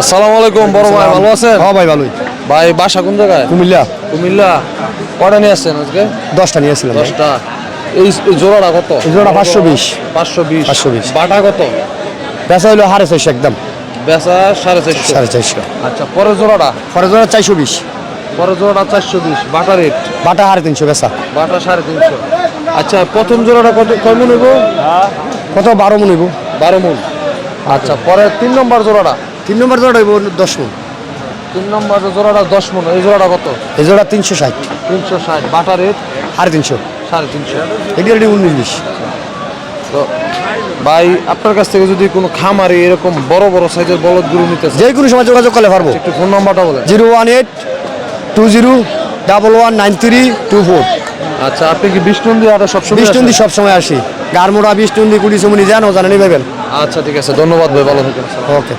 আসসালামু আলাইকুম বড় ভাই ভালো আছেন? হ্যাঁ ভাই ভালোই। ভাই বাসা কোন জায়গায়? কুমিল্লা। কুমিল্লা। কটা নিয়ে আসছেন আজকে? দশটা নিয়েছিলাম ভাই। দশটা। এই জোড়াটা কত? জোড়া পাঁচশো বিশ। পাঁচশো বিশ। 520 বাটা কত? বেচা হইল হারে চারশো একদম। বেচা সাড়ে চারশো সাড়ে চারশো আচ্ছা পরের জোড়াটা? পরে জোড়া চারশো বিশ। পরের জোড়াটা চারশো বিশ। বাটা রেট বাটা হারে তিনশো বেচা। বাটা সাড়ে তিনশো। আচ্ছা প্রথম জোড়াটা কত কয় মন হইব? কত? বারো মন হইব। বারো মন। আচ্ছা পরের তিন নম্বর জোড়াটা? তিন নম্বর জোড়া হইব দশ মন। তিন নম্বর জোড়াটা দশ মন এই জোড়াটা কত? এই জোড়া তিনশো ষাট। তিনশো ষাট। বাটা রেট সাড়ে তিনশো। সাড়ে তিনশো। এটি উনিশ বিশ তো ভাই আপনার কাছ থেকে যদি কোনো খামারি এরকম বড় বড় সাইজের বলদ গরু নিতে যে কোনো সময় যোগাযোগ করলে পারব। একটু ফোন নাম্বারটা বলেন। Zero one eight two zero double one nine three two four. আচ্ছা আপনি কি বিষ্ণুন্দি আটা সবসময় বিষ্টুন্দি আসেন? সবসময় আসি। গারমোড়া বিষ্টুন্দি কুড়ি চুমুনি জানো জানেনি পাবেন আচ্ছা ঠিক আছে। ধন্যবাদ ভাই ভালো থাকেন। ওকে।